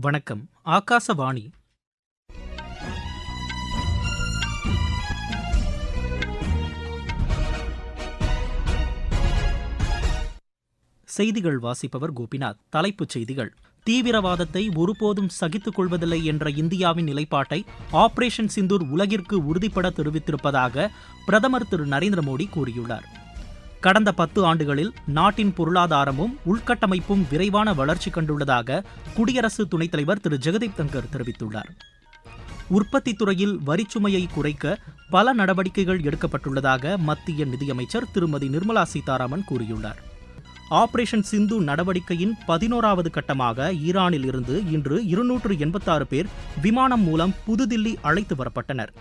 வணக்கம். ஆகாசவாணி. செய்திகள் வாசிப்பவர் கோபிநாத். தலைப்புச் செய்திகள். தீவிரவாதத்தை ஒருபோதும் சகித்துக் கொள்வதில்லை என்ற இந்தியாவின் நிலைப்பாட்டை ஆபரேஷன் சிந்தூர் உலகிற்கு உறுதிப்பட தெரிவித்திருப்பதாக பிரதமர் திரு நரேந்திர மோடி கூறியுள்ளார். கடந்த பத்து ஆண்டுகளில் நாட்டின் பொருளாதாரமும் உள்கட்டமைப்பும் விரைவான வளர்ச்சி கண்டுள்ளதாக குடியரசு துணைத் தலைவர் திரு. ஜெகதீப் தங்கர் தெரிவித்துள்ளார். உற்பத்தி துறையில் வரிச்சுமையை குறைக்க பல நடவடிக்கைகள் எடுக்கப்பட்டுள்ளதாக மத்திய நிதியமைச்சர் திருமதி நிர்மலா சீதாராமன் கூறியுள்ளார். ஆபரேஷன் சிந்து நடவடிக்கையின் பதினோராவது கட்டமாக ஈரானில் இருந்து இன்று இருநூற்று எண்பத்தாறு பேர் விமானம் மூலம் புதுதில்லி அழைத்து வரப்பட்டனர்.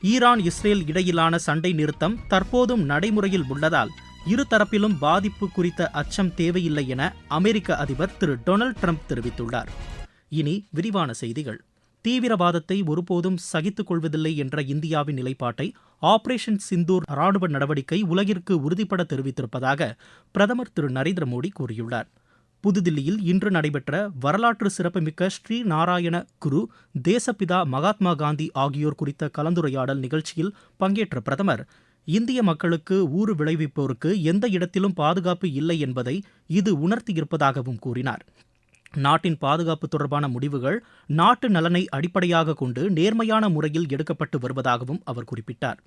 ஈரான் இஸ்ரேல் இடையிலான சண்டை நிறுத்தம் தற்போதும் நடைமுறையில் உள்ளதால் இருதரப்பிலும் பாதிப்பு குறித்த அச்சம் தேவையில்லை என அமெரிக்க அதிபர் திரு டொனால்ட் ட்ரம்ப் தெரிவித்துள்ளார். இனி விரிவான செய்திகள். தீவிரவாதத்தை ஒருபோதும் சகித்துக் கொள்வதில்லை என்ற இந்தியாவின் நிலைப்பாட்டை ஆபரேஷன் சிந்தூர் ராணுவ நடவடிக்கை உலகிற்கு உறுதிப்பட தெரிவித்திருப்பதாக பிரதமர் திரு நரேந்திர மோடி கூறியுள்ளார். புதுதில்லியில் இன்று நடைபெற்ற வரலாற்று சிறப்புமிக்க ஸ்ரீ நாராயண குரு தேசப்பிதா மகாத்மா காந்தி ஆகியோர் குறித்த கலந்துரையாடல் நிகழ்ச்சியில் பங்கேற்ற பிரதமர் இந்திய மக்களுக்கு ஊறு விளைவிப்போருக்கு எந்த இடத்திலும் பாதுகாப்பு இல்லை என்பதை இது உணர்த்தியிருப்பதாகவும் கூறினார். நாட்டின் பாதுகாப்பு தொடர்பான முடிவுகள் நாட்டு நலனை அடிப்படையாக கொண்டு நேர்மையான முறையில் எடுக்கப்பட்டு வருவதாகவும் அவர் குறிப்பிட்டார்.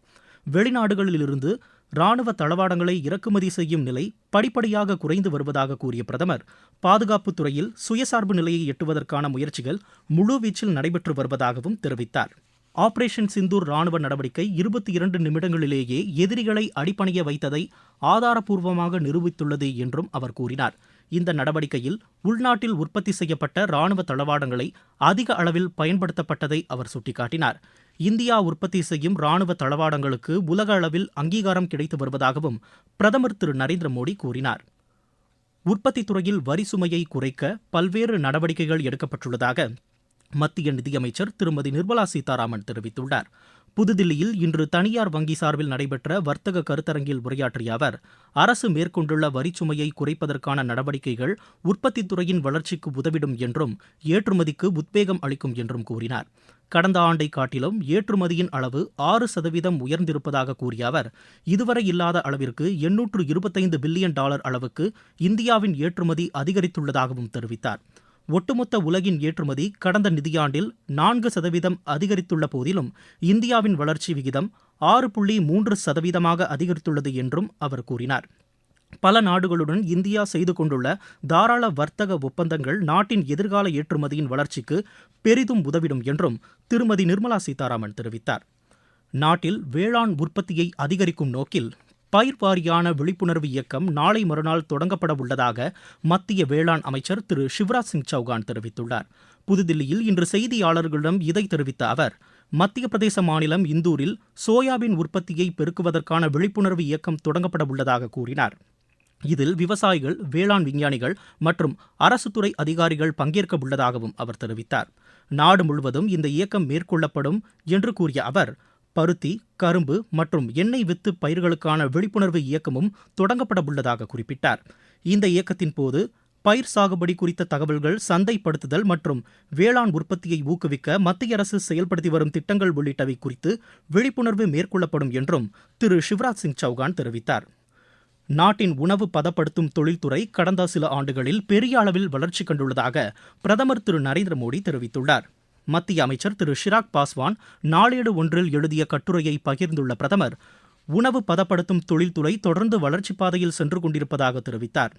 வெளிநாடுகளிலிருந்து ராணுவ தளவாடங்களை இறக்குமதி செய்யும் நிலை படிப்படியாக குறைந்து வருவதாக கூறிய பிரதமர் பாதுகாப்பு துறையில் சுயசார்பு நிலையை எட்டுவதற்கான முயற்சிகள் முழுவீச்சில் நடைபெற்று வருவதாகவும் தெரிவித்தார். ஆபரேஷன் சிந்தூர் ராணுவ நடவடிக்கை இருபத்தி இரண்டு நிமிடங்களிலேயே எதிரிகளை அடிப்பணிய வைத்ததை ஆதாரப்பூர்வமாக நிரூபித்துள்ளது என்றும் அவர் கூறினார். இந்த நடவடிக்கையில் உள்நாட்டில் உற்பத்தி செய்யப்பட்ட ராணுவ தளவாடங்களை அதிக அளவில் பயன்படுத்தப்பட்டதை அவர் சுட்டிக்காட்டினார். இந்தியா உற்பத்தி செய்யும் ராணுவ தளவாடங்களுக்கு உலக அளவில் அங்கீகாரம் கிடைத்து வருவதாகவும் பிரதமர் திரு. நரேந்திர மோடி கூறினார். உற்பத்தி துறையில் வரி சுமையை குறைக்க பல்வேறு நடவடிக்கைகள் எடுக்கப்பட்டுள்ளதாக மத்திய நிதியமைச்சர் திருமதி நிர்மலா சீதாராமன் தெரிவித்துள்ளார். புதுதில்லியில் இன்று தனியார் வங்கி சார்பில் நடைபெற்ற வர்த்தக கருத்தரங்கில் உரையாற்றிய அவர் அரசு மேற்கொண்டுள்ள வரிச்சுமையை குறைப்பதற்கான நடவடிக்கைகள் உற்பத்தித் துறையின் வளர்ச்சிக்கு உதவிடும் என்றும் ஏற்றுமதிக்கு உத்வேகம் அளிக்கும் என்றும் கூறினார். கடந்த ஆண்டை காட்டிலும் ஏற்றுமதியின் அளவு ஆறு சதவீதம் உயர்ந்திருப்பதாக கூறிய அவர் இதுவரை இல்லாத அளவிற்கு எண்ணூற்று இருபத்தைந்து பில்லியன் டாலர் அளவுக்கு இந்தியாவின் ஏற்றுமதி அதிகரித்துள்ளதாகவும் தெரிவித்தார். ஒட்டுமொத்த உலகின் ஏற்றுமதி கடந்த நிதியாண்டில் நான்கு சதவீதம் அதிகரித்துள்ள போதிலும் இந்தியாவின் வளர்ச்சி விகிதம் ஆறு புள்ளி மூன்று சதவீதமாக அதிகரித்துள்ளது என்றும் அவர் கூறினார். பல நாடுகளுடன் இந்தியா செய்து கொண்டுள்ள தாராள வர்த்தக ஒப்பந்தங்கள் நாட்டின் எதிர்கால ஏற்றுமதியின் வளர்ச்சிக்கு பெரிதும் உதவிடும் என்றும் திருமதி நிர்மலா சீதாராமன் தெரிவித்தார். நாட்டில் வேளாண் உற்பத்தியை அதிகரிக்கும் நோக்கில் பயிர் வாரியான விழிப்புணர்வு இயக்கம் நாளை மறுநாள் தொடங்கப்பட உள்ளதாக மத்திய வேளாண் அமைச்சர் திரு சிவராஜ் சிங் சௌகான் தெரிவித்துள்ளார். புதுதில்லியில் இன்று செய்தியாளர்களிடம் இதை தெரிவித்த அவர் மத்திய பிரதேச மாநிலம் இந்தூரில் சோயாபீன் உற்பத்தியை பெருக்குவதற்கான விழிப்புணர்வு இயக்கம் தொடங்கப்பட உள்ளதாக கூறினார். இதில் விவசாயிகள் வேளாண் விஞ்ஞானிகள் மற்றும் அரசு துறை அதிகாரிகள் பங்கேற்க உள்ளதாகவும் அவர் தெரிவித்தார். நாடு முழுவதும் இந்த இயக்கம் மேற்கொள்ளப்படும் என்று கூறிய அவர் பருத்தி கரும்பு மற்றும் எண்ணெய் வித்து பயிர்களுக்கான விழிப்புணர்வு இயக்கமும் தொடங்கப்பட உள்ளதாக குறிப்பிட்டார். இந்த இயக்கத்தின் போது பயிர் சாகுபடி குறித்த தகவல்கள் சந்தைப்படுத்துதல் மற்றும் வேளாண் உற்பத்தியை ஊக்குவிக்க மத்திய அரசு செயல்படுத்தி வரும் திட்டங்கள் உள்ளிட்டவை குறித்து விழிப்புணர்வு மேற்கொள்ளப்படும் என்றும் திரு. சிவராஜ் சிங் சௌகான் தெரிவித்தார். நாட்டின் உணவு பதப்படுத்தும் தொழில்துறை கடந்த சில ஆண்டுகளில் பெரிய அளவில் வளர்ச்சி கண்டுள்ளதாக பிரதமர் திரு. நரேந்திர மோடி தெரிவித்துள்ளார். மத்திய அமைச்சர் திரு ஷிராக் பாஸ்வான் நாளேடு ஒன்றில் எழுதிய கட்டுரையை பகிர்ந்துள்ள பிரதமர் உணவு பதப்படுத்தும் தொழில்துறை தொடர்ந்து வளர்ச்சிப் பாதையில் சென்று கொண்டிருப்பதாக தெரிவித்தார்.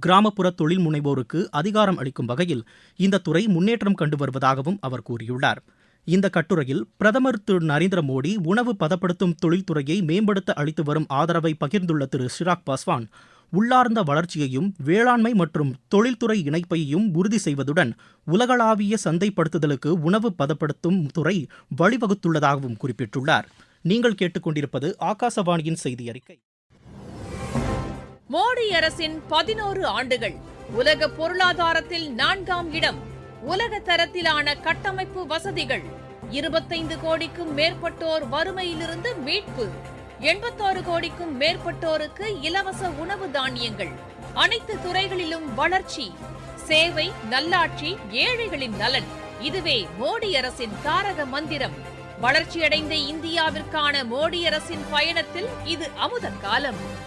கிராமப்புற தொழில் முனைவோருக்கு அதிகாரம் அளிக்கும் வகையில் இந்த துறை முன்னேற்றம் கண்டு வருவதாகவும் அவர் கூறியுள்ளார். இந்த கட்டுரையில் பிரதமர் திரு நரேந்திர மோடி உணவு பதப்படுத்தும் தொழில்துறையை மேம்படுத்த அளித்து வரும் ஆதரவை பகிர்ந்துள்ள திரு ஷிராக் பாஸ்வான் உள்ளார்ந்த வளர்ச்சியையும் வேளாண்மை மற்றும் தொழில்துறை இணைப்பையும் உறுதி செய்வதுடன் உலகளாவிய சந்தைப்படுத்துதலுக்கு உணவு பதப்படுத்தும் துறை வழிவகுத்துள்ளதாகவும் குறிப்பிட்டுள்ளார். நீங்கள் கேட்டுக்கொண்டிருப்பது ஆகாசவாணியின் செய்தி அறிக்கை மோடி அரசின் பதினோரு ஆண்டுகள் உலக பொருளாதாரத்தில் நான்காம் இடம் உலக தரத்திலான கட்டமைப்பு வசதிகள் இருபத்தைந்து கோடிக்கும் மேற்பட்டோர் வறுமையிலிருந்து மீட்பு. எண்பத்தாறு கோடிக்கும் மேற்பட்டோருக்கு இலவச உணவு தானியங்கள். அனைத்து துறைகளிலும் வளர்ச்சி. சேவை நல்லாட்சி ஏழைகளின் நலன். இதுவே மோடி அரசின் தாரக மந்திரம். வளர்ச்சியடைந்த இந்தியாவிற்கான மோடி அரசின் பயணத்தில் இது அமுத காலம்.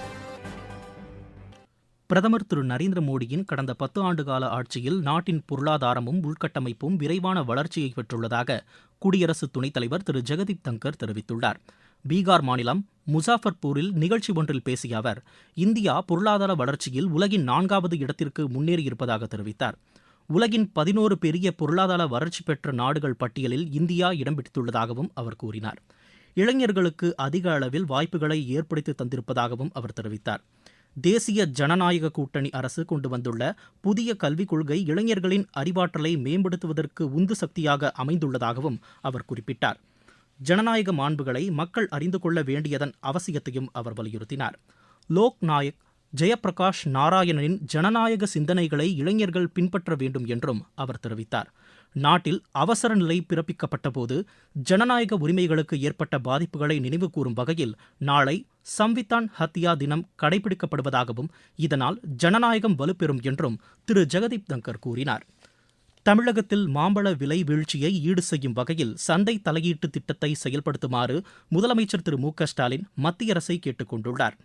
பிரதமர் திரு நரேந்திர மோடியின் கடந்த பத்து ஆண்டு கால ஆட்சியில் நாட்டின் பொருளாதாரமும் உள்கட்டமைப்பும் விரைவான வளர்ச்சியை பெற்றுள்ளதாக குடியரசு துணைத் தலைவர் திரு ஜெகதீப் தங்கர் தெரிவித்துள்ளார். பீகார் மாநிலம் முசாஃபர்பூரில் நிகழ்ச்சி ஒன்றில் பேசிய அவர் இந்தியா பொருளாதார வளர்ச்சியில் உலகின் நான்காவது இடத்திற்கு முன்னேறியிருப்பதாக தெரிவித்தார். உலகின் பதினோரு பெரிய பொருளாதார வளர்ச்சி பெற்ற நாடுகள் பட்டியலில் இந்தியா இடம் பிடித்துள்ளதாகவும் அவர் கூறினார். இளைஞர்களுக்கு அதிக அளவில் வாய்ப்புகளை ஏற்படுத்தி தந்திருப்பதாகவும் அவர் தெரிவித்தார். தேசிய ஜனநாயக கூட்டணி அரசு கொண்டு வந்துள்ள புதிய கல்விக் கொள்கை இளைஞர்களின் அறிவாற்றலை மேம்படுத்துவதற்கு உந்து சக்தியாக அமைந்துள்ளதாகவும் அவர் குறிப்பிட்டார். ஜனநாயக மாண்புகளை மக்கள் அறிந்து கொள்ள வேண்டியதன் அவசியத்தையும் அவர் வலியுறுத்தினார். லோக் நாயக் ஜெயபிரகாஷ் நாராயணனின் ஜனநாயக சிந்தனைகளை இளைஞர்கள் பின்பற்ற வேண்டும் என்றும் அவர் தெரிவித்தார். நாட்டில் அவசர நிலை பிறப்பிக்கப்பட்டபோது ஜனநாயக உரிமைகளுக்கு ஏற்பட்ட பாதிப்புகளை நினைவுகூரும் வகையில் நாளை சம்விதான் ஹத்யா தினம் கடைபிடிக்கப்படுவதாகவும் இதனால் ஜனநாயகம் வலுப்பெறும் என்றும் திரு. ஜெகதீப் தங்கர் கூறினார். தமிழகத்தில் மாம்பழ விலை வீழ்ச்சியை ஈடு செய்யும் வகையில் சந்தை தலையீட்டு திட்டத்தை செயல்படுத்துமாறு முதலமைச்சர் திரு மு க ஸ்டாலின் மத்திய அரசை கேட்டுக் கொண்டுள்ளார்.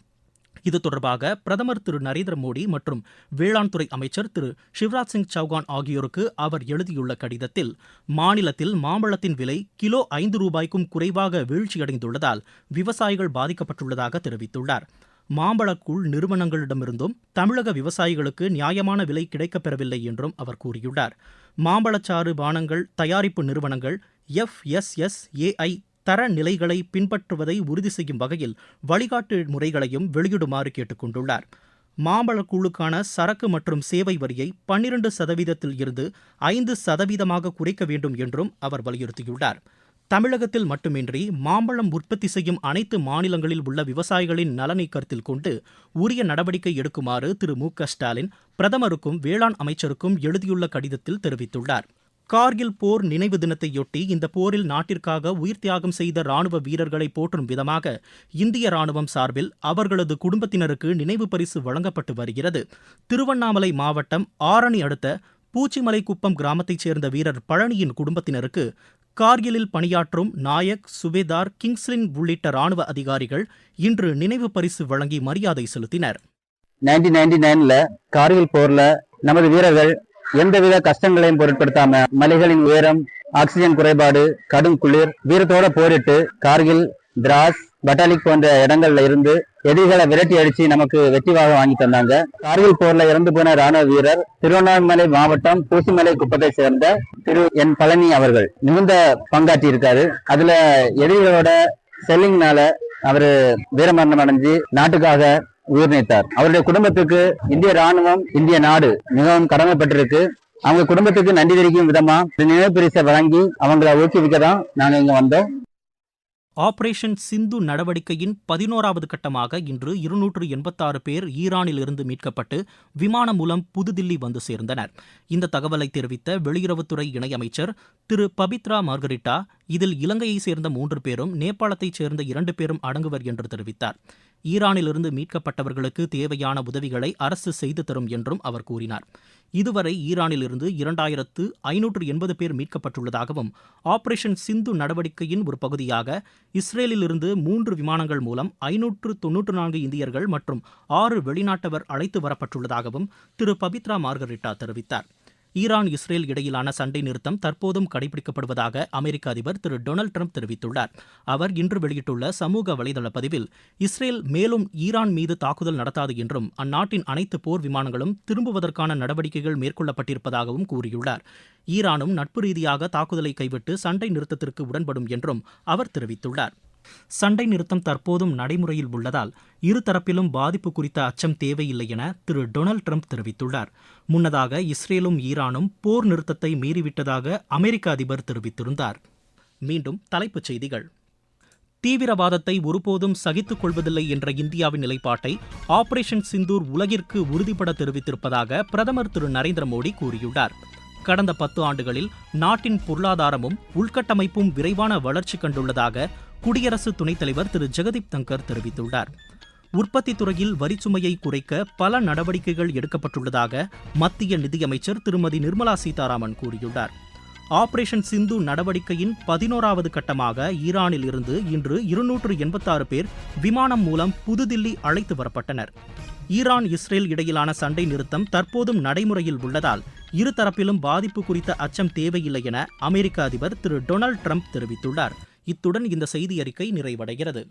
இது தொடர்பாக பிரதமர் திரு நரேந்திர மோடி மற்றும் வேளாண் துறை அமைச்சர் திரு சிவராஜ் சிங் சௌகான் ஆகியோருக்கு அவர் எழுதியுள்ள கடிதத்தில் மாநிலத்தில் மாம்பழத்தின் விலை கிலோ ஐந்து ரூபாய்க்கும் குறைவாக வீழ்ச்சியடைந்துள்ளதால் விவசாயிகள் பாதிக்கப்பட்டுள்ளதாக தெரிவித்துள்ளார். மாம்பழக்குள் நிறுவனங்களிடமிருந்தும் தமிழக விவசாயிகளுக்கு நியாயமான விலை கிடைக்கப்பெறவில்லை என்றும் அவர் கூறியுள்ளார். மாம்பழச்சாறு பானங்கள் தயாரிப்பு நிறுவனங்கள் எஃப்எஸ்எஸ்ஏஐ தர நிலைகளை பின்பற்றுவதை உறுதி செய்யும் வகையில் வழிகாட்டு முறைகளையும் வெளியிடுமாறு கேட்டுக்கொண்டுள்ளார் மாம்பழக்கூழுக்கான சரக்கு மற்றும் சேவை வரியை பன்னிரண்டு சதவீதத்தில் இருந்து ஐந்து சதவீதமாக குறைக்க வேண்டும் என்றும் அவர் வலியுறுத்தியுள்ளார். தமிழகத்தில் மட்டுமின்றி மாம்பழம் உற்பத்தி செய்யும் அனைத்து மாநிலங்களில் உள்ள விவசாயிகளின் நலனை கருத்தில் கொண்டு உரிய நடவடிக்கை எடுக்குமாறு திரு மு க ஸ்டாலின் பிரதமருக்கும் வேளாண் அமைச்சருக்கும் எழுதியுள்ள கடிதத்தில் தெரிவித்துள்ளார். கார்கில் போர் நினைவு தினத்தையொட்டி இந்த போரில் நாட்டிற்காக உயிர் தியாகம் செய்த ராணுவ வீரர்களை போற்றும் விதமாக இந்திய ராணுவம் சார்பில் அவர்களது குடும்பத்தினருக்கு நினைவு பரிசு வழங்கப்பட்டு வருகிறது. திருவண்ணாமலை மாவட்டம் ஆரணி அடுத்த பூச்சிமலை குப்பம் கிராமத்தைச் சேர்ந்த வீரர் பழனியின் குடும்பத்தினருக்கு கார்கிலில் பணியாற்றும் நாயக் சுபேதார் கிங்ஸ்லின் உள்ளிட்ட ராணுவ அதிகாரிகள் இன்று நினைவு பரிசு வழங்கி மரியாதை செலுத்தினர். நைன்டீன் நைன்டி நைன்ல கார்கில் போர்ல நமது வீரர்கள் எந்தவித கஷ்டங்களையும் பொருட்படுத்தாம மலைகளின் உயரம் ஆக்சிஜன் குறைபாடு கடும் குளிர் வீரத்தோட போரிட்டு கார்கில் திராஸ் பட்டாலிக் போன்ற இடங்கள்ல இருந்து எதிரிகளை விரட்டி அடிச்சு நமக்கு வெற்றிவாக வாங்கி தந்தாங்க. கார்கில் போர்ல இறந்து போன ராணுவ வீரர் திருவண்ணாமலை மாவட்டம் பூசிமலை குப்பத்தை சேர்ந்த திரு என் பழனி அவர்கள் மிகுந்த பங்காற்றி இருக்காரு. அதுல எதிரிகளோட செல்லிங்னால அவரு வீரமரணம் அடைஞ்சு நாட்டுக்காக உயிர் நீத்தார். அவருடைய குடும்பத்துக்கு இந்திய ராணுவம் இந்திய நாடு மிகவும் கடமைப்பட்டிருக்கு. அவங்க குடும்பத்துக்கு நன்றி தெரிவிக்கும் விதமா நினைவு பரிசை வழங்கி அவங்கள ஊக்குவிக்க தான் நாங்க இங்க வந்தோம். ஆபரேஷன் சிந்து நடவடிக்கையின் பதினோராவது கட்டமாக இன்று இருநூற்று எண்பத்தாறு பேர் ஈரானில் இருந்து மீட்கப்பட்டு விமானம் மூலம் புதுதில்லி வந்து சேர்ந்தனர். இந்த தகவலை தெரிவித்த வெளியுறவுத்துறை இணையமைச்சர் திரு பபித்ரா மார்கரிட்டா இதில் இலங்கையைச் சேர்ந்த மூன்று பேரும் நேபாளத்தைச் சேர்ந்த இரண்டு பேரும் அடங்குவர் என்று தெரிவித்தார். ஈரானிலிருந்து மீட்கப்பட்டவர்களுக்கு தேவையான உதவிகளை அரசு செய்து தரும் என்றும் அவர் கூறினார். இதுவரை ஈரானிலிருந்து இரண்டாயிரத்து ஐநூற்று எண்பது பேர் மீட்கப்பட்டுள்ளதாகவும் ஆபரேஷன் சிந்து நடவடிக்கையின் ஒரு பகுதியாக இஸ்ரேலிலிருந்து மூன்று விமானங்கள் மூலம் ஐநூற்று தொன்னூற்று நான்கு இந்தியர்கள் மற்றும் ஆறு வெளிநாட்டவர் அழைத்து வரப்பட்டுள்ளதாகவும் திரு பபித்ரா மார்கரிட்டா தெரிவித்தார். ஈரான் இஸ்ரேல் இடையிலான சண்டை நிறுத்தம் தற்போதும் கடைபிடிக்கப்படுவதாக அமெரிக்க அதிபர் திரு டொனால்டு ட்ரம்ப் தெரிவித்துள்ளார். அவர் இன்று வெளியிட்டுள்ள சமூக வலைதள பதிவில் இஸ்ரேல் மேலும் ஈரான் மீது தாக்குதல் நடத்தாது என்றும் அந்நாட்டின் அனைத்து போர் விமானங்களும் திரும்புவதற்கான நடவடிக்கைகள் மேற்கொள்ளப்பட்டிருப்பதாகவும் கூறியுள்ளார். ஈரானும் நட்பு ரீதியாக தாக்குதலை கைவிட்டு சண்டை நிறுத்தத்திற்கு உடன்படும் என்றும் அவர் தெரிவித்துள்ளார். சண்டை நிறுத்தம் தற்போதும் நடைமுறையில் உள்ளதால் இருதரப்பிலும் பாதிப்பு குறித்த அச்சம் தேவையில்லை என திரு டொனால்ட் ட்ரம்ப் தெரிவித்துள்ளார். முன்னதாக இஸ்ரேலும் ஈரானும் போர் நிறுத்தத்தை மீறிவிட்டதாக அமெரிக்க அதிபர் தெரிவித்திருந்தார். மீண்டும் தலைப்புச் செய்திகள். தீவிரவாதத்தை ஒருபோதும் சகித்துக் கொள்வதில்லை என்ற இந்தியாவின் நிலைப்பாட்டை ஆபரேஷன் சிந்தூர் உலகிற்கு உறுதிபட தெரிவித்திருப்பதாக பிரதமர் திரு நரேந்திர மோடி கூறியுள்ளார். கடந்த பத்து ஆண்டுகளில் நாட்டின் பொருளாதாரமும் உள்கட்டமைப்பும் விரைவான வளர்ச்சி கண்டுள்ளதாக குடியரசு துணைத் தலைவர் திரு. ஜெகதீப் தங்கர் தெரிவித்துள்ளார். உற்பத்தி துறையில் வரிச்சுமையை குறைக்க பல நடவடிக்கைகள் எடுக்கப்பட்டுள்ளதாக மத்திய நிதியமைச்சர் திருமதி. நிர்மலா சீதாராமன் கூறியுள்ளார். ஆபரேஷன் சிந்து நடவடிக்கையின் பதினோராவது கட்டமாக ஈரானில் இருந்து இன்று இருநூற்று எண்பத்தாறு பேர் விமானம் மூலம் புதுதில்லி அழைத்து வரப்பட்டனர். ஈரான் இஸ்ரேல் இடையிலான சண்டை நிறுத்தம் தற்போதும் நடைமுறையில் உள்ளதால் இருதரப்பிலும் பாதிப்பு குறித்த அச்சம் தேவையில்லை என அமெரிக்க அதிபர் திரு. டொனால்ட் ட்ரம்ப் தெரிவித்துள்ளார். இத்துடன் இந்த செய்தி அறிக்கை நிறைவடைகிறது.